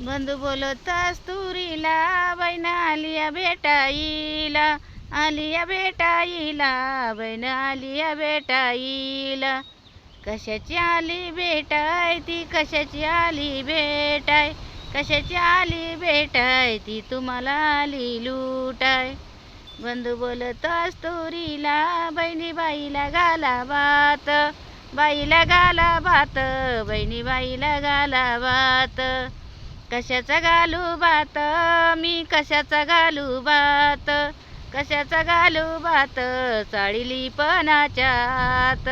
बंधू बोलत तुरीला बहीण आलिया बेटाईला आलिया बेटाईला बहीण आलिया बेटाईला कशाची आली भेटाय ती कशाची आली भेटाय कशाची आली भेटाय ती तुम्हाला आली लुटाय. बंधू बोलतास तुरीला बहिणी बाईला घाला भात बाईला घाला भात बहिणी बाईला घाला भात. कशाचा घालू भात? मी कशाचा घालू भात? कशाचा घालू भात? चाळीली पणाच्यात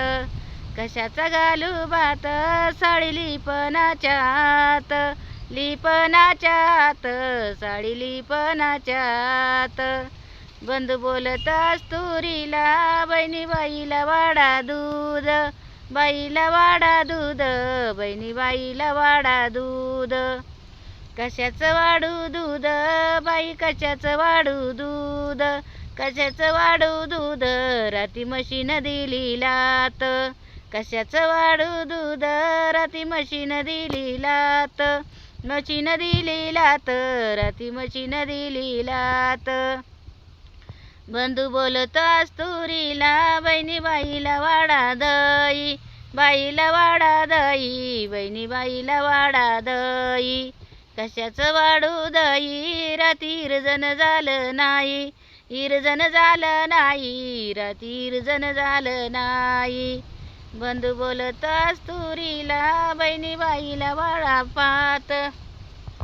कशाचा घालू भात? साळीली पणाच्यात लिपणाच्यात साडी लिपणाच्यात बंद बोलत तुरीला बहिणी बाईला वाडा दूध. बाईला वाडा दूध बहिणी बाईला वाडा दूध. कशाचं वाढू दूध? बाई कशाचं वाढू दूध? कशाचं वाढू दूध? राती मशीन दिली लात. कशाचं वाढू दूध? राती मशीन दिली लात. मशीन दिली लात राती मशीन दिली लात. बंधू बोलत तुरीला बहिणी बाईला वाडा दई. बाईला वाडा दई बहिणी बाईला वाडा दई. कशाच वाढू दई राती झालं नाही. इरजन झालं नाही. रातीर्जन झालं नाही. बंधू बोलत तुरीला बहिणी बाईला वाळा पात